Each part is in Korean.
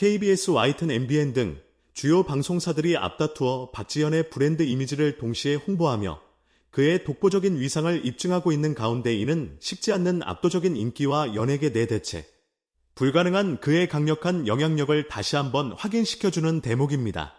KBS YTN MBN 등 주요 방송사들이 앞다투어 박지현의 브랜드 이미지를 동시에 홍보하며 그의 독보적인 위상을 입증하고 있는 가운데 이는 식지 않는 압도적인 인기와 연예계 내대책, 불가능한 그의 강력한 영향력을 다시 한번 확인시켜주는 대목입니다.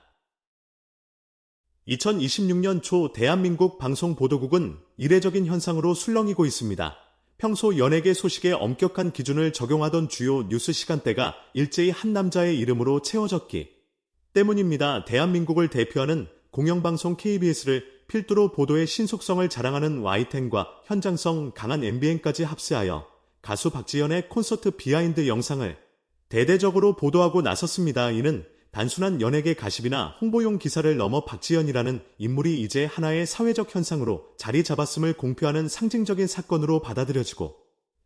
2026년 초 대한민국 방송보도국은 이례적인 현상으로 술렁이고 있습니다. 평소 연예계 소식에 엄격한 기준을 적용하던 주요 뉴스 시간대가 일제히 한 남자의 이름으로 채워졌기 때문입니다. 대한민국을 대표하는 공영방송 KBS를 필두로 보도의 신속성을 자랑하는 YTN과 현장성 강한 MBN까지 합세하여 가수 박지현의 콘서트 비하인드 영상을 대대적으로 보도하고 나섰습니다. 이는 단순한 연예계 가십이나 홍보용 기사를 넘어 박지현이라는 인물이 이제 하나의 사회적 현상으로 자리 잡았음을 공표하는 상징적인 사건으로 받아들여지고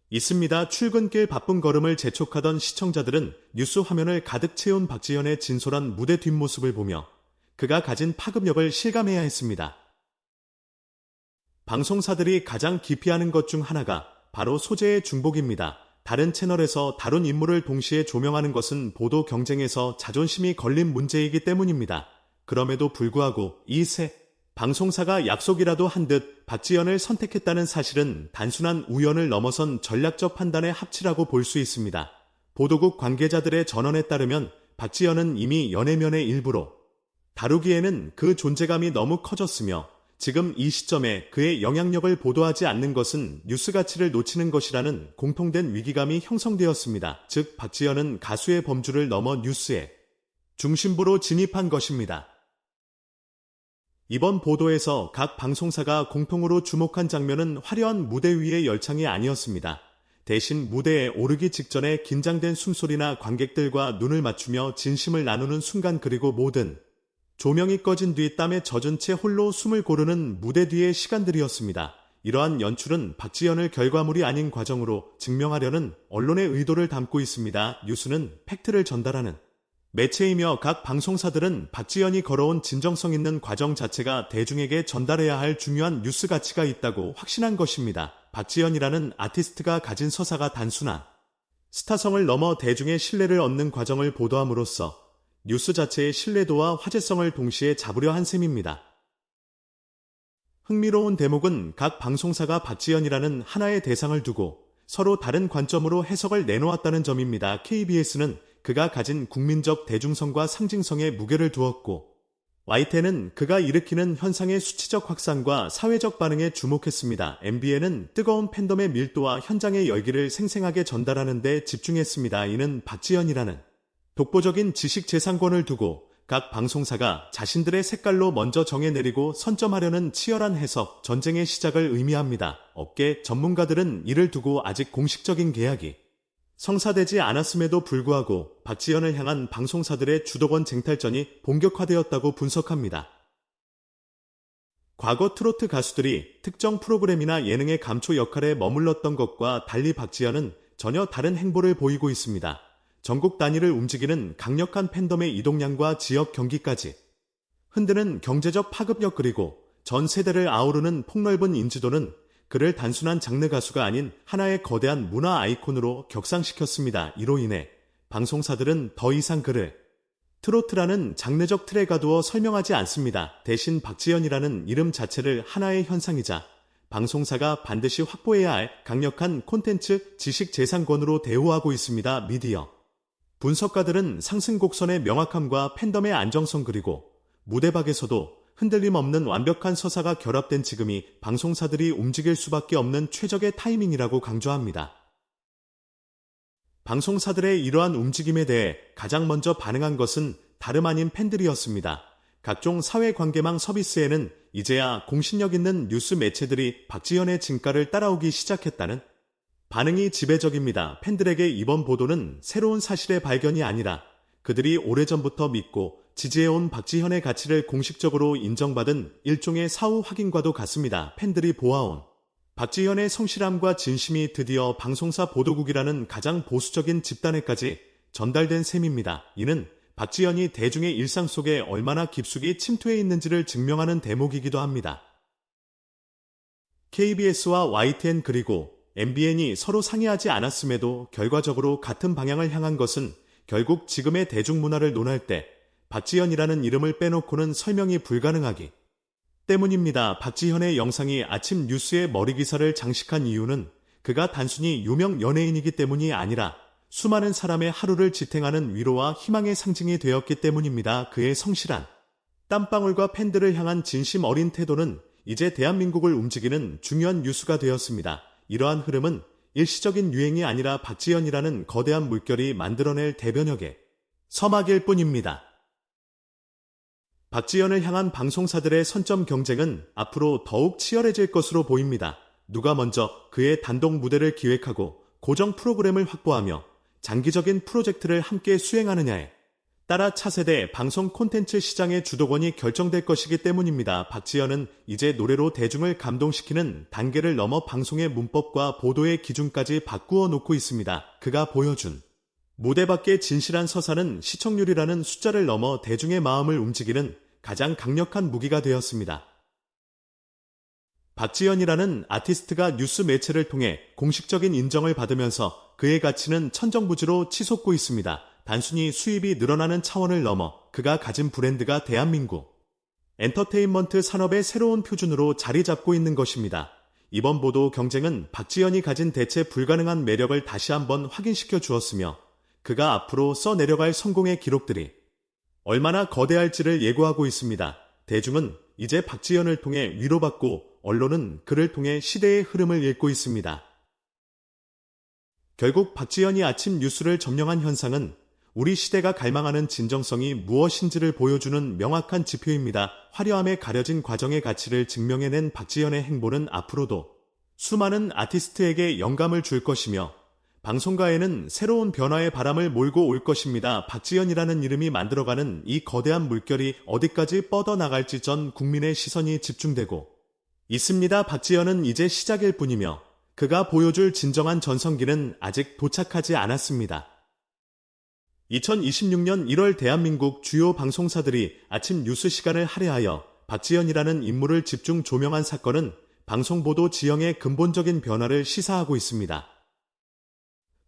있습니다. 출근길 바쁜 걸음을 재촉하던 시청자들은 뉴스 화면을 가득 채운 박지현의 진솔한 무대 뒷모습을 보며 그가 가진 파급력을 실감해야 했습니다. 방송사들이 가장 기피하는 것 중 하나가 바로 소재의 중복입니다. 다른 채널에서 다룬 인물을 동시에 조명하는 것은 보도 경쟁에서 자존심이 걸린 문제이기 때문입니다. 그럼에도 불구하고 이 세 방송사가 약속이라도 한 듯 박지연을 선택했다는 사실은 단순한 우연을 넘어선 전략적 판단의 합치라고 볼 수 있습니다. 보도국 관계자들의 전언에 따르면 박지연은 이미 연예면의 일부로 다루기에는 그 존재감이 너무 커졌으며 지금 이 시점에 그의 영향력을 보도하지 않는 것은 뉴스 가치를 놓치는 것이라는 공통된 위기감이 형성되었습니다. 즉, 박지현은 가수의 범주를 넘어 뉴스의 중심부로 진입한 것입니다. 이번 보도에서 각 방송사가 공통으로 주목한 장면은 화려한 무대 위의 열창이 아니었습니다. 대신 무대에 오르기 직전에 긴장된 숨소리나 관객들과 눈을 맞추며 진심을 나누는 순간 그리고 모든 조명이 꺼진 뒤 땀에 젖은 채 홀로 숨을 고르는 무대 뒤의 시간들이었습니다. 이러한 연출은 박지현을 결과물이 아닌 과정으로 증명하려는 언론의 의도를 담고 있습니다. 뉴스는 팩트를 전달하는 매체이며 각 방송사들은 박지현이 걸어온 진정성 있는 과정 자체가 대중에게 전달해야 할 중요한 뉴스 가치가 있다고 확신한 것입니다. 박지현이라는 아티스트가 가진 서사가 단순한 스타성을 넘어 대중의 신뢰를 얻는 과정을 보도함으로써 뉴스 자체의 신뢰도와 화제성을 동시에 잡으려 한 셈입니다. 흥미로운 대목은 각 방송사가 박지연이라는 하나의 대상을 두고 서로 다른 관점으로 해석을 내놓았다는 점입니다. KBS는 그가 가진 국민적 대중성과 상징성에 무게를 두었고 YTN은 그가 일으키는 현상의 수치적 확산과 사회적 반응에 주목했습니다. MBN은 뜨거운 팬덤의 밀도와 현장의 열기를 생생하게 전달하는 데 집중했습니다. 이는 박지연이라는 독보적인 지식 재산권을 두고 각 방송사가 자신들의 색깔로 먼저 정해내리고 선점하려는 치열한 해석, 전쟁의 시작을 의미합니다. 업계 전문가들은 이를 두고 아직 공식적인 계약이 성사되지 않았음에도 불구하고 박지현을 향한 방송사들의 주도권 쟁탈전이 본격화되었다고 분석합니다. 과거 트로트 가수들이 특정 프로그램이나 예능의 감초 역할에 머물렀던 것과 달리 박지현은 전혀 다른 행보를 보이고 있습니다. 전국 단위를 움직이는 강력한 팬덤의 이동량과 지역 경기까지 흔드는 경제적 파급력 그리고 전 세대를 아우르는 폭넓은 인지도는 그를 단순한 장르 가수가 아닌 하나의 거대한 문화 아이콘으로 격상시켰습니다. 이로 인해 방송사들은 더 이상 그를 트로트라는 장르적 틀에 가두어 설명하지 않습니다. 대신 박지현이라는 이름 자체를 하나의 현상이자 방송사가 반드시 확보해야 할 강력한 콘텐츠 지식 재산권으로 대우하고 있습니다. 미디어 분석가들은 상승 곡선의 명확함과 팬덤의 안정성 그리고 무대박에서도 흔들림 없는 완벽한 서사가 결합된 지금이 방송사들이 움직일 수밖에 없는 최적의 타이밍이라고 강조합니다. 방송사들의 이러한 움직임에 대해 가장 먼저 반응한 것은 다름 아닌 팬들이었습니다. 각종 사회관계망 서비스에는 이제야 공신력 있는 뉴스 매체들이 박지현의 진가를 따라오기 시작했다는 반응이 지배적입니다. 팬들에게 이번 보도는 새로운 사실의 발견이 아니라 그들이 오래전부터 믿고 지지해온 박지현의 가치를 공식적으로 인정받은 일종의 사후 확인과도 같습니다. 팬들이 보아온 박지현의 성실함과 진심이 드디어 방송사 보도국이라는 가장 보수적인 집단에까지 전달된 셈입니다. 이는 박지현이 대중의 일상 속에 얼마나 깊숙이 침투해 있는지를 증명하는 대목이기도 합니다. KBS와 YTN 그리고 MBN이 서로 상의하지 않았음에도 결과적으로 같은 방향을 향한 것은 결국 지금의 대중문화를 논할 때 박지현이라는 이름을 빼놓고는 설명이 불가능하기 때문입니다. 박지현의 영상이 아침 뉴스의 머리 기사를 장식한 이유는 그가 단순히 유명 연예인이기 때문이 아니라 수많은 사람의 하루를 지탱하는 위로와 희망의 상징이 되었기 때문입니다. 그의 성실한 땀방울과 팬들을 향한 진심 어린 태도는 이제 대한민국을 움직이는 중요한 뉴스가 되었습니다. 이러한 흐름은 일시적인 유행이 아니라 박지현이라는 거대한 물결이 만들어낼 대변혁의 서막일 뿐입니다. 박지현을 향한 방송사들의 선점 경쟁은 앞으로 더욱 치열해질 것으로 보입니다. 누가 먼저 그의 단독 무대를 기획하고 고정 프로그램을 확보하며 장기적인 프로젝트를 함께 수행하느냐에 따라 차세대 방송 콘텐츠 시장의 주도권이 결정될 것이기 때문입니다. 박지현은 이제 노래로 대중을 감동시키는 단계를 넘어 방송의 문법과 보도의 기준까지 바꾸어 놓고 있습니다. 그가 보여준 무대 밖의 진실한 서사는 시청률이라는 숫자를 넘어 대중의 마음을 움직이는 가장 강력한 무기가 되었습니다. 박지현이라는 아티스트가 뉴스 매체를 통해 공식적인 인정을 받으면서 그의 가치는 천정부지로 치솟고 있습니다. 단순히 수입이 늘어나는 차원을 넘어 그가 가진 브랜드가 대한민국 엔터테인먼트 산업의 새로운 표준으로 자리 잡고 있는 것입니다. 이번 보도 경쟁은 박지현이 가진 대체 불가능한 매력을 다시 한번 확인시켜 주었으며 그가 앞으로 써내려갈 성공의 기록들이 얼마나 거대할지를 예고하고 있습니다. 대중은 이제 박지현을 통해 위로받고 언론은 그를 통해 시대의 흐름을 읽고 있습니다. 결국 박지현이 아침 뉴스를 점령한 현상은 우리 시대가 갈망하는 진정성이 무엇인지를 보여주는 명확한 지표입니다. 화려함에 가려진 과정의 가치를 증명해낸 박지현의 행보는 앞으로도 수많은 아티스트에게 영감을 줄 것이며 방송가에는 새로운 변화의 바람을 몰고 올 것입니다. 박지현이라는 이름이 만들어가는 이 거대한 물결이 어디까지 뻗어나갈지 전 국민의 시선이 집중되고 있습니다. 박지현은 이제 시작일 뿐이며 그가 보여줄 진정한 전성기는 아직 도착하지 않았습니다. 2026년 1월 대한민국 주요 방송사들이 아침 뉴스 시간을 할애하여 박지현이라는 인물을 집중 조명한 사건은 방송보도 지형의 근본적인 변화를 시사하고 있습니다.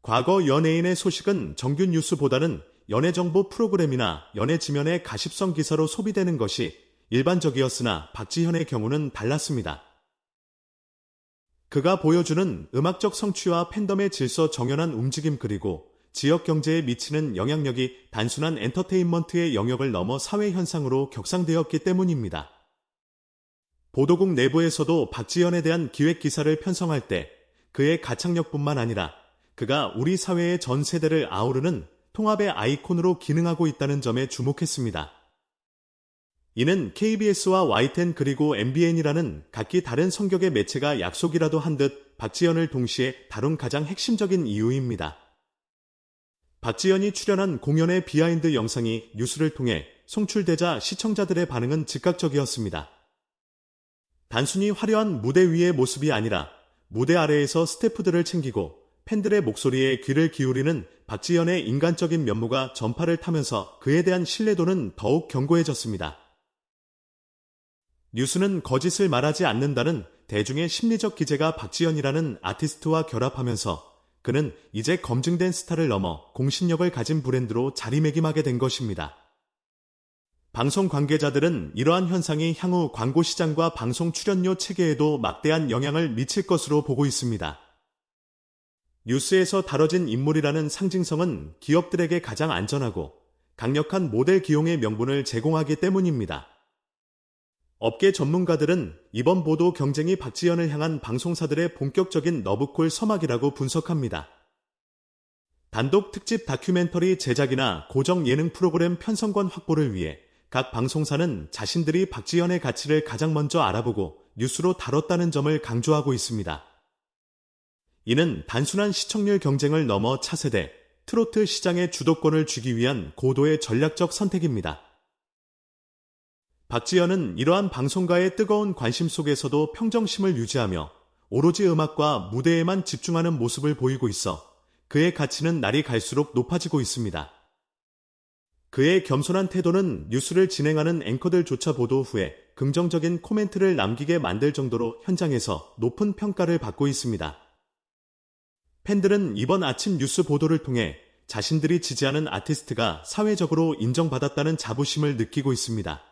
과거 연예인의 소식은 정규 뉴스보다는 연예정보 프로그램이나 연예 지면의 가십성 기사로 소비되는 것이 일반적이었으나 박지현의 경우는 달랐습니다. 그가 보여주는 음악적 성취와 팬덤의 질서 정연한 움직임 그리고 지역 경제에 미치는 영향력이 단순한 엔터테인먼트의 영역을 넘어 사회 현상으로 격상되었기 때문입니다. 보도국 내부에서도 박지현에 대한 기획 기사를 편성할 때 그의 가창력뿐만 아니라 그가 우리 사회의 전 세대를 아우르는 통합의 아이콘으로 기능하고 있다는 점에 주목했습니다. 이는 KBS와 YTN 그리고 MBN이라는 각기 다른 성격의 매체가 약속이라도 한 듯 박지현을 동시에 다룬 가장 핵심적인 이유입니다. 박지현이 출연한 공연의 비하인드 영상이 뉴스를 통해 송출되자 시청자들의 반응은 즉각적이었습니다. 단순히 화려한 무대 위의 모습이 아니라 무대 아래에서 스태프들을 챙기고 팬들의 목소리에 귀를 기울이는 박지현의 인간적인 면모가 전파를 타면서 그에 대한 신뢰도는 더욱 견고해졌습니다. 뉴스는 거짓을 말하지 않는다는 대중의 심리적 기재가 박지현이라는 아티스트와 결합하면서 그는 이제 검증된 스타를 넘어 공신력을 가진 브랜드로 자리매김하게 된 것입니다. 방송 관계자들은 이러한 현상이 향후 광고 시장과 방송 출연료 체계에도 막대한 영향을 미칠 것으로 보고 있습니다. 뉴스에서 다뤄진 인물이라는 상징성은 기업들에게 가장 안전하고 강력한 모델 기용의 명분을 제공하기 때문입니다. 업계 전문가들은 이번 보도 경쟁이 박지현을 향한 방송사들의 본격적인 너브콜 서막이라고 분석합니다. 단독 특집 다큐멘터리 제작이나 고정 예능 프로그램 편성권 확보를 위해 각 방송사는 자신들이 박지현의 가치를 가장 먼저 알아보고 뉴스로 다뤘다는 점을 강조하고 있습니다. 이는 단순한 시청률 경쟁을 넘어 차세대, 트로트 시장의 주도권을 쥐기 위한 고도의 전략적 선택입니다. 박지현은 이러한 방송가의 뜨거운 관심 속에서도 평정심을 유지하며 오로지 음악과 무대에만 집중하는 모습을 보이고 있어 그의 가치는 날이 갈수록 높아지고 있습니다. 그의 겸손한 태도는 뉴스를 진행하는 앵커들조차 보도 후에 긍정적인 코멘트를 남기게 만들 정도로 현장에서 높은 평가를 받고 있습니다. 팬들은 이번 아침 뉴스 보도를 통해 자신들이 지지하는 아티스트가 사회적으로 인정받았다는 자부심을 느끼고 있습니다.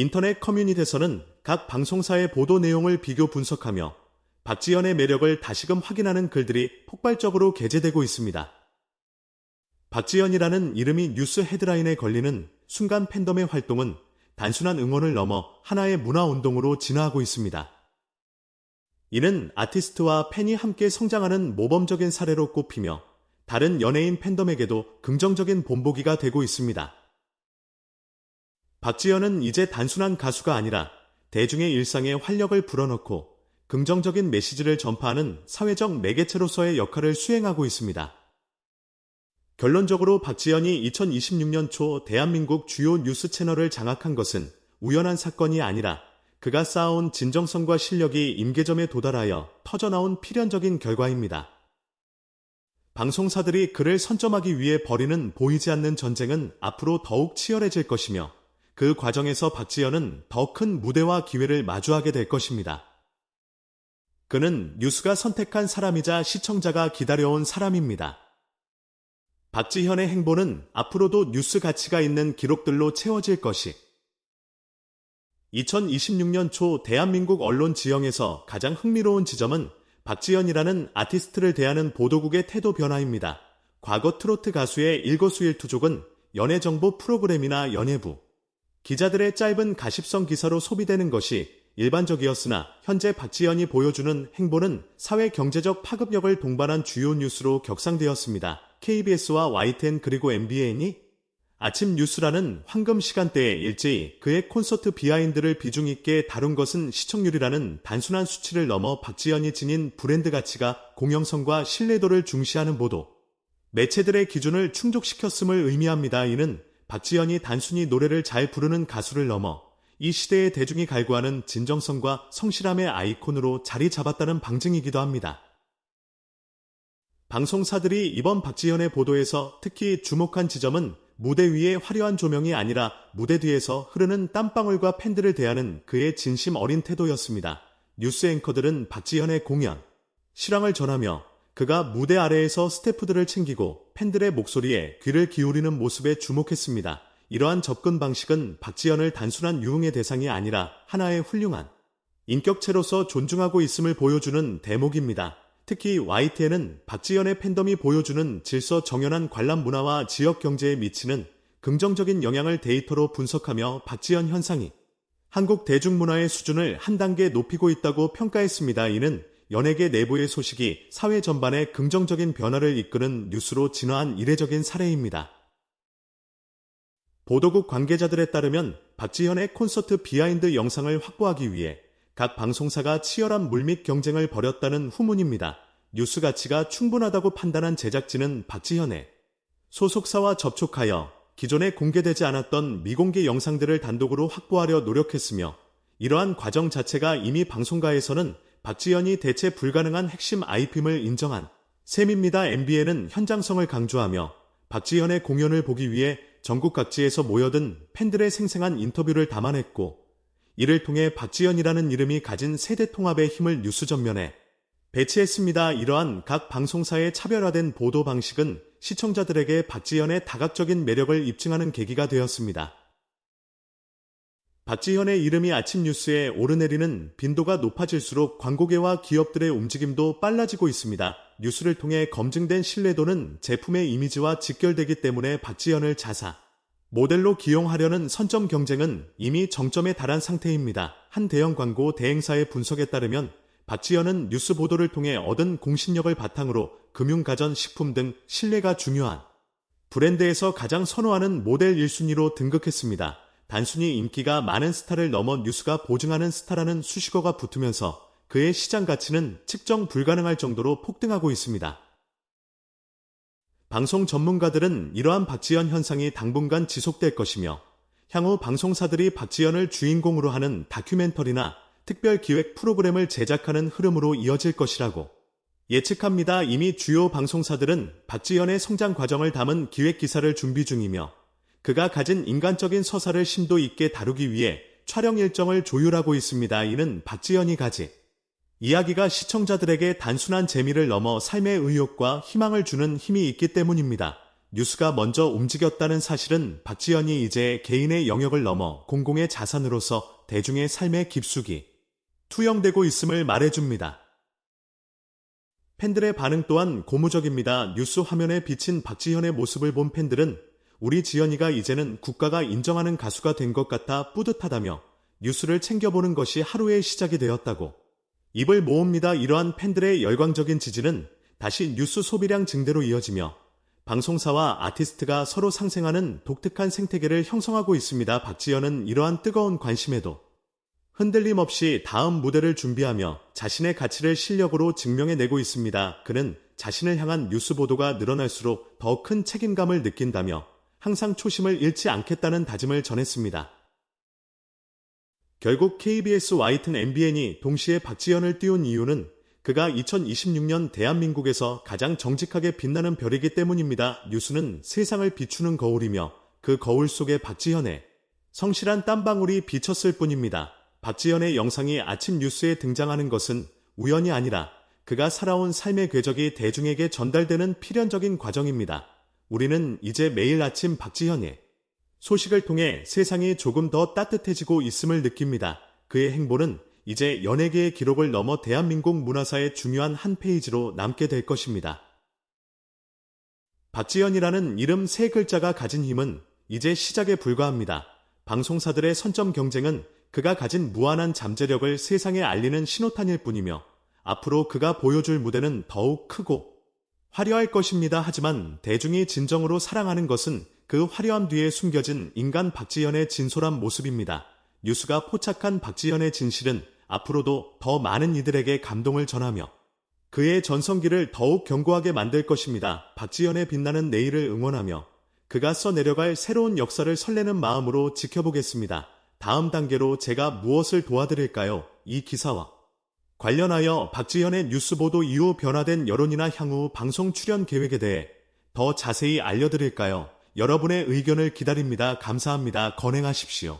인터넷 커뮤니티에서는 각 방송사의 보도 내용을 비교 분석하며 박지현의 매력을 다시금 확인하는 글들이 폭발적으로 게재되고 있습니다. 박지현이라는 이름이 뉴스 헤드라인에 걸리는 순간 팬덤의 활동은 단순한 응원을 넘어 하나의 문화운동으로 진화하고 있습니다. 이는 아티스트와 팬이 함께 성장하는 모범적인 사례로 꼽히며 다른 연예인 팬덤에게도 긍정적인 본보기가 되고 있습니다. 박지현은 이제 단순한 가수가 아니라 대중의 일상에 활력을 불어넣고 긍정적인 메시지를 전파하는 사회적 매개체로서의 역할을 수행하고 있습니다. 결론적으로 박지현이 2026년 초 대한민국 주요 뉴스 채널을 장악한 것은 우연한 사건이 아니라 그가 쌓아온 진정성과 실력이 임계점에 도달하여 터져나온 필연적인 결과입니다. 방송사들이 그를 선점하기 위해 벌이는 보이지 않는 전쟁은 앞으로 더욱 치열해질 것이며 그 과정에서 박지현은 더 큰 무대와 기회를 마주하게 될 것입니다. 그는 뉴스가 선택한 사람이자 시청자가 기다려온 사람입니다. 박지현의 행보는 앞으로도 뉴스 가치가 있는 기록들로 채워질 것이 2026년 초 대한민국 언론 지형에서 가장 흥미로운 지점은 박지현이라는 아티스트를 대하는 보도국의 태도 변화입니다. 과거 트로트 가수의 일거수일투족은 연예정보 프로그램이나 연예부, 기자들의 짧은 가십성 기사로 소비되는 것이 일반적이었으나 현재 박지현이 보여주는 행보는 사회 경제적 파급력을 동반한 주요 뉴스로 격상되었습니다. KBS와 YTN 그리고 MBN이 아침 뉴스라는 황금 시간대에 일제히 그의 콘서트 비하인드를 비중 있게 다룬 것은 시청률이라는 단순한 수치를 넘어 박지현이 지닌 브랜드 가치가 공영성과 신뢰도를 중시하는 보도, 매체들의 기준을 충족시켰음을 의미합니다. 이는 박지현이 단순히 노래를 잘 부르는 가수를 넘어 이 시대의 대중이 갈구하는 진정성과 성실함의 아이콘으로 자리 잡았다는 방증이기도 합니다. 방송사들이 이번 박지현의 보도에서 특히 주목한 지점은 무대 위의 화려한 조명이 아니라 무대 뒤에서 흐르는 땀방울과 팬들을 대하는 그의 진심 어린 태도였습니다. 뉴스 앵커들은 박지현의 공연, 실황을 전하며 그가 무대 아래에서 스태프들을 챙기고 팬들의 목소리에 귀를 기울이는 모습에 주목했습니다. 이러한 접근 방식은 박지현을 단순한 유흥의 대상이 아니라 하나의 훌륭한 인격체로서 존중하고 있음을 보여주는 대목입니다. 특히 YTN은 박지현의 팬덤이 보여주는 질서 정연한 관람 문화와 지역 경제에 미치는 긍정적인 영향을 데이터로 분석하며 박지현 현상이 한국 대중문화의 수준을 한 단계 높이고 있다고 평가했습니다. 이는 연예계 내부의 소식이 사회 전반에 긍정적인 변화를 이끄는 뉴스로 진화한 이례적인 사례입니다. 보도국 관계자들에 따르면 박지현의 콘서트 비하인드 영상을 확보하기 위해 각 방송사가 치열한 물밑 경쟁을 벌였다는 후문입니다. 뉴스 가치가 충분하다고 판단한 제작진은 박지현의 소속사와 접촉하여 기존에 공개되지 않았던 미공개 영상들을 단독으로 확보하려 노력했으며 이러한 과정 자체가 이미 방송가에서는 박지현이 대체 불가능한 핵심 IP임을 인정한 셈입니다. MBN은 현장성을 강조하며 박지현의 공연을 보기 위해 전국 각지에서 모여든 팬들의 생생한 인터뷰를 담아냈고 이를 통해 박지현이라는 이름이 가진 세대 통합의 힘을 뉴스 전면에 배치했습니다. 이러한 각 방송사의 차별화된 보도 방식은 시청자들에게 박지현의 다각적인 매력을 입증하는 계기가 되었습니다. 박지현의 이름이 아침 뉴스에 오르내리는 빈도가 높아질수록 광고계와 기업들의 움직임도 빨라지고 있습니다. 뉴스를 통해 검증된 신뢰도는 제품의 이미지와 직결되기 때문에 박지현을 자사, 모델로 기용하려는 선점 경쟁은 이미 정점에 달한 상태입니다. 한 대형 광고 대행사의 분석에 따르면 박지현은 뉴스 보도를 통해 얻은 공신력을 바탕으로 금융, 가전, 식품 등 신뢰가 중요한 브랜드에서 가장 선호하는 모델 1순위로 등극했습니다. 단순히 인기가 많은 스타를 넘어 뉴스가 보증하는 스타라는 수식어가 붙으면서 그의 시장 가치는 측정 불가능할 정도로 폭등하고 있습니다. 방송 전문가들은 이러한 박지현 현상이 당분간 지속될 것이며 향후 방송사들이 박지현을 주인공으로 하는 다큐멘터리나 특별 기획 프로그램을 제작하는 흐름으로 이어질 것이라고 예측합니다. 이미 주요 방송사들은 박지현의 성장 과정을 담은 기획 기사를 준비 중이며 그가 가진 인간적인 서사를 심도 있게 다루기 위해 촬영 일정을 조율하고 있습니다. 이는 박지현이 가지 이야기가 시청자들에게 단순한 재미를 넘어 삶의 의욕과 희망을 주는 힘이 있기 때문입니다. 뉴스가 먼저 움직였다는 사실은 박지연이 이제 개인의 영역을 넘어 공공의 자산으로서 대중의 삶에 깊숙이 투영되고 있음을 말해줍니다. 팬들의 반응 또한 고무적입니다. 뉴스 화면에 비친 박지현의 모습을 본 팬들은 우리 지연이가 이제는 국가가 인정하는 가수가 된 것 같아 뿌듯하다며 뉴스를 챙겨보는 것이 하루의 시작이 되었다고 입을 모읍니다. 이러한 팬들의 열광적인 지지는 다시 뉴스 소비량 증대로 이어지며 방송사와 아티스트가 서로 상생하는 독특한 생태계를 형성하고 있습니다. 박지현은 이러한 뜨거운 관심에도 흔들림 없이 다음 무대를 준비하며 자신의 가치를 실력으로 증명해내고 있습니다. 그는 자신을 향한 뉴스 보도가 늘어날수록 더 큰 책임감을 느낀다며 항상 초심을 잃지 않겠다는 다짐을 전했습니다. 결국 KBS 와이튼 MBN이 동시에 박지현을 띄운 이유는 그가 2026년 대한민국에서 가장 정직하게 빛나는 별이기 때문입니다. 뉴스는 세상을 비추는 거울이며 그 거울 속에 박지현의 성실한 땀방울이 비쳤을 뿐입니다. 박지현의 영상이 아침 뉴스에 등장하는 것은 우연이 아니라 그가 살아온 삶의 궤적이 대중에게 전달되는 필연적인 과정입니다. 우리는 이제 매일 아침 박지현의 소식을 통해 세상이 조금 더 따뜻해지고 있음을 느낍니다. 그의 행보는 이제 연예계의 기록을 넘어 대한민국 문화사의 중요한 한 페이지로 남게 될 것입니다. 박지현이라는 이름 세 글자가 가진 힘은 이제 시작에 불과합니다. 방송사들의 선점 경쟁은 그가 가진 무한한 잠재력을 세상에 알리는 신호탄일 뿐이며 앞으로 그가 보여줄 무대는 더욱 크고 화려할 것입니다. 하지만 대중이 진정으로 사랑하는 것은 그 화려함 뒤에 숨겨진 인간 박지현의 진솔한 모습입니다. 뉴스가 포착한 박지현의 진실은 앞으로도 더 많은 이들에게 감동을 전하며 그의 전성기를 더욱 견고하게 만들 것입니다. 박지현의 빛나는 내일을 응원하며 그가 써내려갈 새로운 역사를 설레는 마음으로 지켜보겠습니다. 다음 단계로 제가 무엇을 도와드릴까요? 이 기사와 관련하여 박지현의 뉴스 보도 이후 변화된 여론이나 향후 방송 출연 계획에 대해 더 자세히 알려드릴까요? 여러분의 의견을 기다립니다. 감사합니다. 건행하십시오.